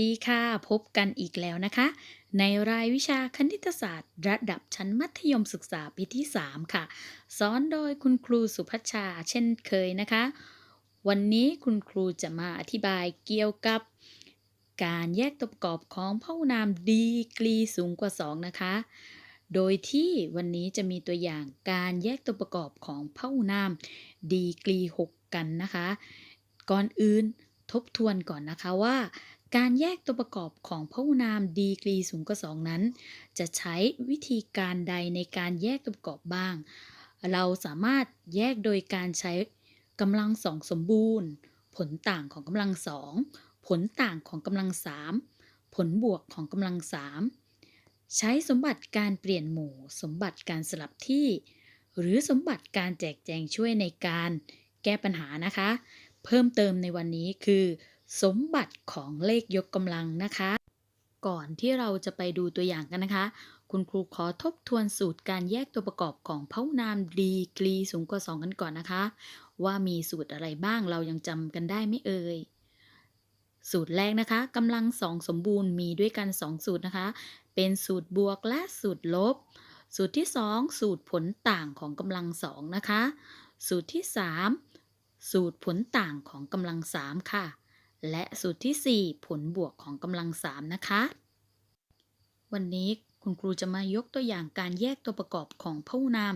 ดีค่ะ พบกันอีกแล้วนะคะ ในรายวิชาคณิตศาสตร์ ระดับชั้นมัธยมศึกษาปีที่ 3 ค่ะ สอนโดยคุณครูสุพัชชาเช่นเคยนะคะ วันนี้คุณครูจะมาอธิบายเกี่ยวกับ การแยกตัวประกอบของพหุนามดีกรีสูงกว่า 2 นะคะ โดยที่วันนี้จะมีตัวอย่างการแยกตัวประกอบของพหุนามดีกรี 6 กันนะคะ ก่อนอื่นทบทวนก่อนนะคะว่า การแยกตัวประกอบของพหุนามดีกรีสูงกว่า2นั้น จะใช้วิธีการใดในการแยกตัวประกอบบ้าง เราสามารถแยกโดยการใช้กำลังสองสมบูรณ์ ผลต่างของกำลังสองผลต่างของกำลังสามผลบวกของกำลังสามใช้สมบัติการเปลี่ยนหมู่ สมบัติการสลับที่ หรือสมบัติการแจกแจงช่วยในการแก้ปัญหานะคะ เพิ่มเติมในวันนี้คือ สมบัติของเลขยกกำลังนะคะ ก่อนที่เราจะไปดูตัวอย่างกันนะคะ คุณครูขอทบทวนสูตรการแยกตัวประกอบของพหุนามดีกรีสูงกว่า2กันก่อนนะคะ ว่ามีสูตรอะไรบ้างเรายังจำกันได้ไหมเอ่ยสูตรแรกนะคะกำลังสองสมบูรณ์มีด้วยกัน 2 สูตรนะคะ เป็นสูตรบวกและสูตรลบ สูตรที่ 2 สูตรผลต่างของกำลังสองนะคะ สูตรที่ 3 สูตรผลต่างของกำลังสามค่ะ และสูตรที่ 4 ผลบวกของกำลังสามนะคะ วันนี้คุณครูจะมายกตัวอย่างการแยกตัวประกอบของพหุนาม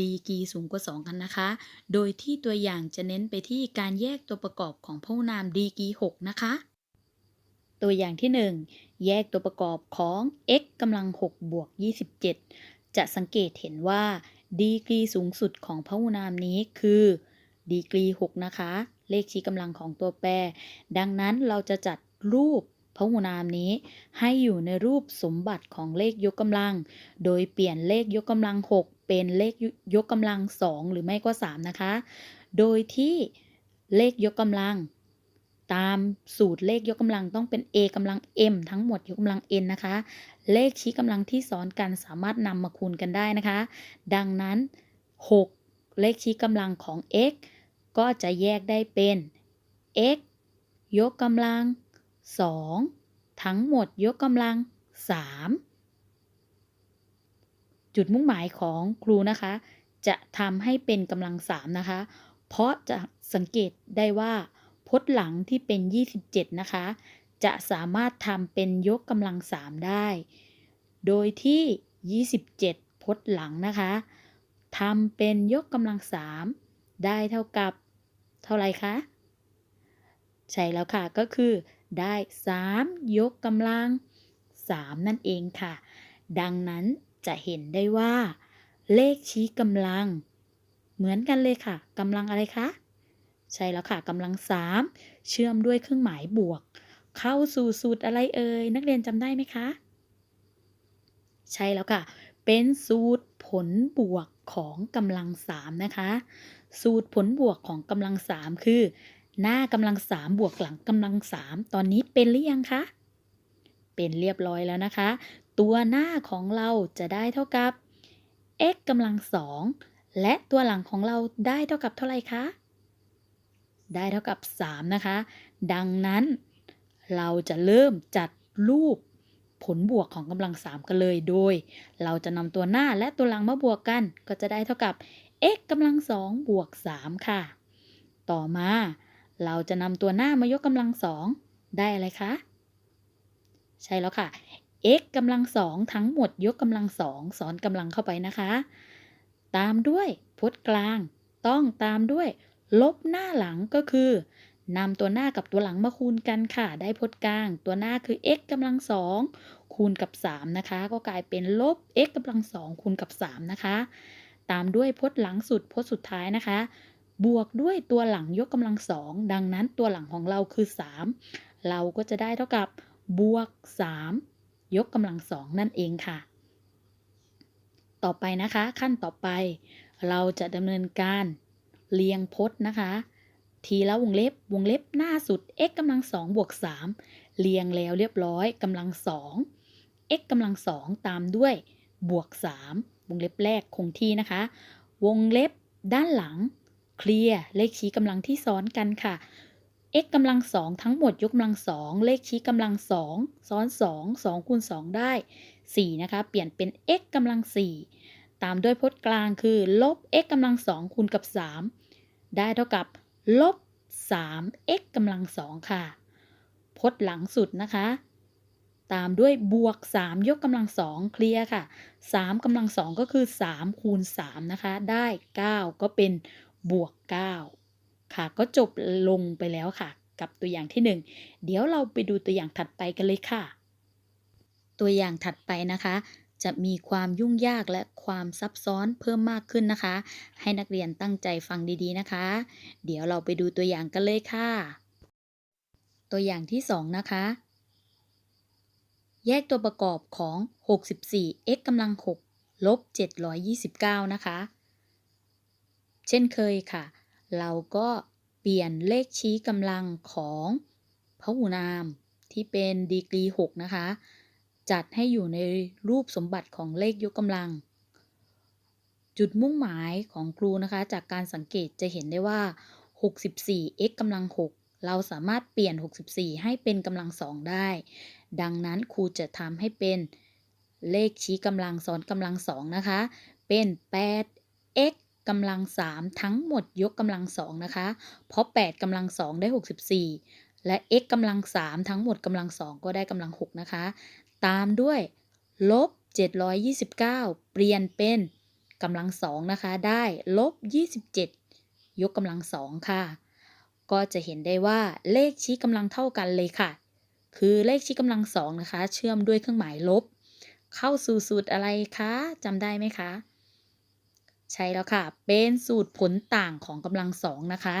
ดีกรีสูงกว่า 2 กันนะคะ โดยที่ตัวอย่างจะเน้นไปที่การแยกตัวประกอบของพหุนามดีกรี6นะคะ ตัวอย่างที่ 1 แยกตัวประกอบของ x กำลัง6บวก27 จะสังเกตเห็นว่า ดีกรีสูงสุดของพหุนามนี้คือ ดีกรี 6 นะคะ เลขชี้กำลังของตัวแปร ดังนั้นเราจะจัดรูปพหุนามนี้ให้อยู่ในรูปสมบัติของเลขยกกำลัง โดยเปลี่ยนเลขยกกำลัง 6 เป็นเลขยกกำลัง 2 หรือไม่ก็ 3 นะคะ โดยที่เลขยกกำลัง ตามสูตรเลขยกกำลังต้องเป็น a กำลัง m ทั้งหมดยกกำลัง n นะคะ เลขชี้กำลังที่ซ้อนกันสามารถนำมาคูณกันได้นะคะ ดังนั้น 6 เลขชี้กำลังของ x ก็จะแยกได้เป็น x ยกกำลัง 2 ทั้งหมดยกกำลัง 3 จุดมุ่งหมายของครูนะคะ จะทำให้เป็นกำลัง 3 นะคะ เพราะจะสังเกตได้ว่า พจน์หลังที่เป็น 27 นะคะ จะสามารถทำเป็นยกกำลัง 3 ได้ โดยที่ 27 พจน์หลังนะคะทำเป็นยกกำลัง 3 ได้เท่ากับ เท่าไรคะ ใช่แล้วค่ะก็คือได้ 3 ยกกำลัง 3 นั่นเองค่ะ ดังนั้นจะเห็นได้ว่า เลขชี้กำลัง เหมือนกันเลยค่ะกำลังอะไรคะ ใช่แล้วค่ะกำลัง 3 เชื่อมด้วยเครื่องหมายบวก เข้าสู่สูตรอะไรเอ่ย นักเรียนจำได้ไหมคะ ใช่แล้วค่ะ เป็นสูตรผลบวก ของกำลัง3นะคะ สูตรผลบวกของกำลัง3คือ หน้ากำลัง3บวกหลังกำลัง3ตอนนี้เป็นหรือยังคะเป็นเรียบร้อยแล้วนะคะ ตัวหน้าของเราจะได้เท่ากับ x กำลัง2และตัวหลังของเราได้เท่ากับเท่าไหร่คะ ได้เท่ากับ 3 นะคะ ดังนั้นเราจะเริ่มจัดรูป ผลบวกของกำลัง3กันเลย โดย เราจะนำตัวหน้าและตัวหลังมาบวกกัน ก็จะได้เท่ากับ x กำลัง2บวก3ค่ะ ต่อมา เราจะนำตัวหน้ามายกกำลัง2ได้อะไรคะ ใช่แล้วค่ะ x กำลัง2ทั้งหมดยกกำลัง2สอนกำลังเข้าไปนะคะ ตามด้วยพจน์กลาง ต้องตามด้วย ลบหน้าหลังก็คือ นำตัวหน้ากับตัวหลังมาคูณกันค่ะ ได้พจน์กลาง ตัวหน้าคือ x กำลัง2คูณกับ 3 นะคะ ก็กลายเป็นลบ x กำลัง2คูณกับ 3 นะคะ ตามด้วยพจน์หลังสุดพจน์สุดท้ายนะคะ บวกด้วยตัวหลังยกกำลัง2ดังนั้นตัวหลังของเราคือ 3 เราก็จะได้เท่ากับบวก 3 ยกกำลัง2นั่นเองค่ะ ต่อไปนะคะ ขั้นต่อไป เราจะดำเนินการเรียงพจน์นะคะ ทีละวงเล็บวงเล็บหน้าสุด x กำลัง2บวก3เรียงแล้วเรียบร้อยกำลัง2 x กำลัง2ตามด้วยบวก3วงเล็บแรกคงที่นะคะ วงเล็บด้านหลัง เคลียร์เลขชี้กำลังที่ซ้อนกันค่ะ x กำลังสองทั้งหมดยกกำลังสองเลขชี้กำลังสองซ้อนสองสองคูณสองได้สี่นะคะ เปลี่ยนเป็น x กำลังสี่ตามด้วยพจน์กลางคือ ลบ x กำลังสองคูณกับสามได้เท่ากับ ลบสาม x กำลังสองค่ะ พจน์หลังสุดนะคะ ตามด้วยบวก 3 ยกกำลังสองเคลียร์ค่ะ 3กำลังสองก็คือ 3 คูณ 3 นะคะ ได้ 9 ก็เป็นบวก 9 ค่ะ ก็จบลงไปแล้วค่ะ กับตัวอย่างที่ 1 เดี๋ยวเราไปดูตัวอย่างถัดไปกันเลยค่ะ ตัวอย่างถัดไปนะคะ จะมีความยุ่งยากและความซับซ้อนเพิ่มมากขึ้นนะคะ ให้นักเรียนตั้งใจฟังดีๆนะคะ เดี๋ยวเราไปดูตัวอย่างกันเลยค่ะ ตัวอย่างที่ 2 นะคะ แยกตัวประกอบของ 64 x กำลัง 6 ลบ 729 นะคะ เช่นเคยค่ะ เราก็เปลี่ยนเลขชี้กำลังของพหูนามที่เป็นดีกรี 6 นะคะ จัดให้อยู่ในรูปสมบัติของเลขยกกำลัง จุดมุ่งหมายของครูนะคะ จากการสังเกตจะเห็นได้ว่า 64 x กำลัง 6 เราสามารถเปลี่ยน 64 ให้เป็นกำลัง 2 ได้ ดังนั้นครูจะทำให้เป็นเลขชี้กำลังซ้อนกำลัง 2 นะคะ เป็น 8 x กำลัง 3 ทั้งหมดยกกำลัง 2 นะคะ เพราะ 8กำลัง 2 ได้ 64 และ x กำลัง 3 ทั้งหมดกำลัง 2 ก็ได้กำลัง 6 นะคะ ตามด้วยลบ 729 เปลี่ยนเป็นกำลัง2นะคะ ได้ลบ 27 ยกกำลัง2ค่ะ ก็จะเห็นได้ว่าเลขชี้กำลังเท่ากันเลยค่ะ คือเลขชี้กำลัง2นะคะ เชื่อมด้วยเครื่องหมายลบ เข้าสู่สูตรอะไรคะจำได้ไหมคะ ใช่แล้วค่ะ เป็นสูตรผลต่างของกำลัง2นะคะ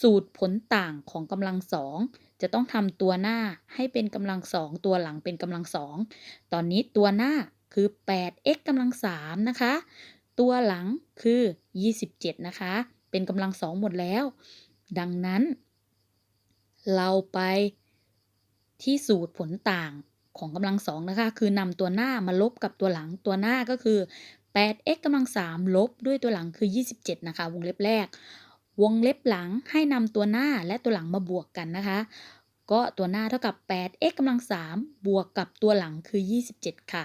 สูตรผลต่างของกำลัง2 จะต้องทำตัวหน้าให้เป็นกำลัง2ตัวหลังเป็นกำลัง2ตอนนี้ตัวหน้าคือ 8x กำลัง3นะคะ ตัวหลังคือ 27 นะคะ เป็นกำลัง2หมดแล้ว ดังนั้น เราไปที่สูตรผลต่างของกำลัง2นะคะ คือนำตัวหน้ามาลบกับตัวหลัง ตัวหน้าก็คือ 8x กำลัง3ลบด้วยตัวหลังคือ 27 นะคะ วงเล็บแรก วงเล็บหลังให้นำตัวหน้าและตัวหลังมาบวกกันนะคะ ก็ตัวหน้าเท่ากับ 8x กำลัง 3 บวกกับตัวหลังคือ 27 ค่ะ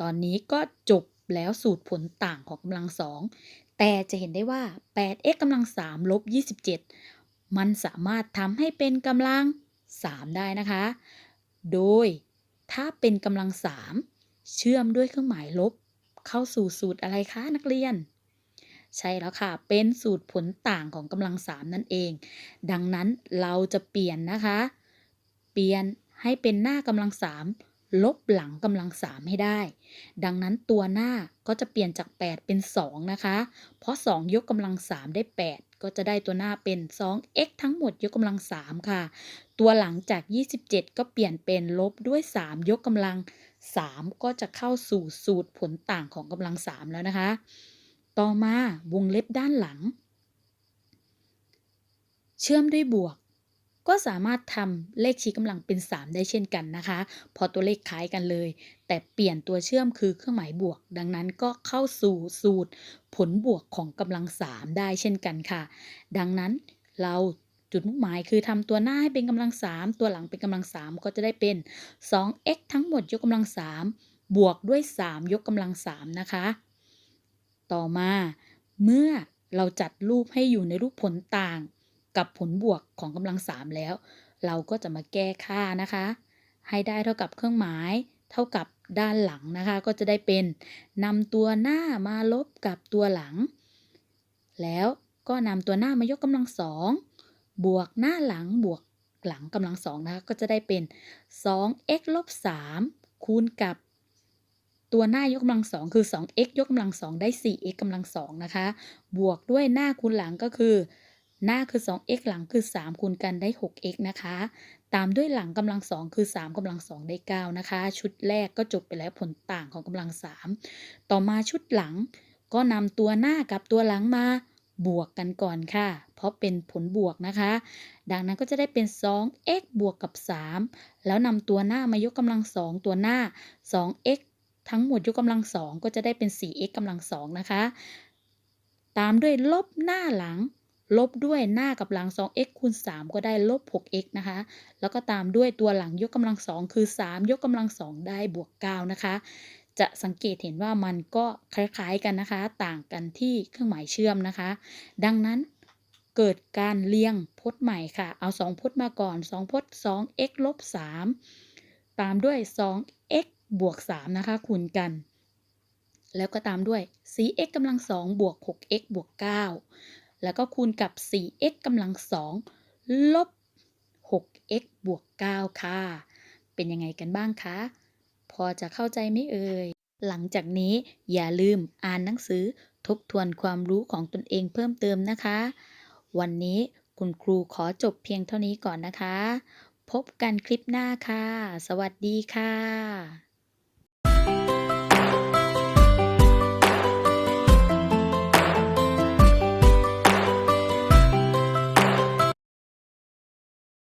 ตอนนี้ก็จบแล้วสูตรผลต่างของกำลัง 2 แต่จะเห็นได้ว่า 8x กำลัง 3 ลบ 27 มันสามารถทำให้เป็นกำลัง 3 ได้นะคะ โดยถ้าเป็นกำลัง 3 เชื่อมด้วยเครื่องหมายลบ เข้าสู่สูตรอะไรคะนักเรียน ใช่แล้วค่ะ เป็นสูตรผลต่างของกำลัง3นั่นเอง ดังนั้นเราจะเปลี่ยนนะคะ เปลี่ยนให้เป็นหน้ากำลัง3ลบหลังกำลัง3ให้ได้ ดังนั้นตัวหน้าก็จะเปลี่ยนจาก 8 เป็น 2 นะคะ เพราะ 2 ยกกำลัง3ได้ 8 ก็จะได้ตัวหน้าเป็น 2x ทั้งหมดยกกำลัง3ค่ะ ตัวหลังจาก 27 ก็เปลี่ยนเป็นลบด้วย 3 ยกกำลัง 3 ก็จะเข้าสู่สูตรผลต่างของกำลัง3แล้วนะคะ ต่อมาวงเล็บด้านหลัง เชื่อมด้วยบวก ก็สามารถทำเลขชี้กำลังเป็น 3 ได้เช่นกันนะคะ พอตัวเลขคล้ายกันเลย แต่เปลี่ยนตัวเชื่อมคือเครื่องหมายบวก ดังนั้นก็เข้าสู่สูตรผลบวกของกำลัง 3 ได้เช่นกันค่ะ ดังนั้นเราจุดมุ่งหมายคือทำตัวหน้าให้เป็นกำลัง 3 ตัวหลังเป็นกำลัง 3 ก็จะได้เป็น 2x ทั้งหมดยกกำลัง 3 บวกด้วย 3 ยกกำลัง 3 นะคะ ต่อมา เมื่อเราจัดรูปให้อยู่ในรูปผลต่างกับผลบวกของกำลัง3แล้ว เราก็จะมาแก้ค่านะคะ ให้ได้เท่ากับเครื่องหมาย เท่ากับด้านหลังนะคะ ก็จะได้เป็นนำตัวหน้ามาลบกับตัวหลัง แล้วก็นำตัวหน้ามายกกำลังสองบวกหน้าหลังบวกหลังกำลังสองนะคะก็จะได้เป็น 2x ลบ3คูณกับ ตัวหน้ายกกำลังสองคือ 2x ยกกำลังสองได้ 4x กำลังสองนะคะ บวกด้วยหน้าคูณหลังก็คือ หน้าคือ 2x หลังคือ 3 คูณกันได้ 6x นะคะ ตามด้วยหลังกำลังสองคือ 3กำลังสองได้ 9 นะคะ ชุดแรกก็จบไปแล้วผลต่างของกำลัง3ต่อมาชุดหลังก็นำตัวหน้ากับตัวหลังมาบวกกันก่อนค่ะ เพราะเป็นผลบวกนะคะ ดังนั้นก็จะได้เป็น 2x บวกกับ 3 แล้วนำตัวหน้ามายกกำลังสองตัวหน้า 2x ทั้งหมดยกกำลังสองก็จะได้เป็น 4x กำลังสองนะคะ ตามด้วยลบหน้าหลัง ลบด้วยหน้ากับหลัง 2x คูณ 3 ก็ได้ลบ 6x นะคะ แล้วก็ตามด้วยตัวหลังยกกำลัง2คือ 3 ยกกำลัง2ได้บวก 9 นะคะ จะสังเกตเห็นว่ามันก็คล้ายๆกันนะคะ ต่างกันที่เครื่องหมายเชื่อมนะคะ ดังนั้นเกิดการเรียงพจน์ใหม่ค่ะ เอา 2 พจน์มาก่อน 2 พจน์ 2x ลบ 3 ตามด้วย 2x บวก 3 นะคะ คูณกัน แล้วก็ตามด้วย 4x กำลัง2บวก 6x บวก 9 แล้วก็คูณกับ 4x กำลัง2ลบ 6x บวก 9 ค่ะ เป็นยังไงกันบ้างคะ พอจะเข้าใจไหมเอ่ย หลังจากนี้อย่าลืมอ่านหนังสือทบทวนความรู้ของตนเองเพิ่มเติมนะคะ วันนี้คุณครูขอจบเพียงเท่านี้ก่อนนะคะ พบกันคลิปหน้าค่ะ สวัสดีค่ะ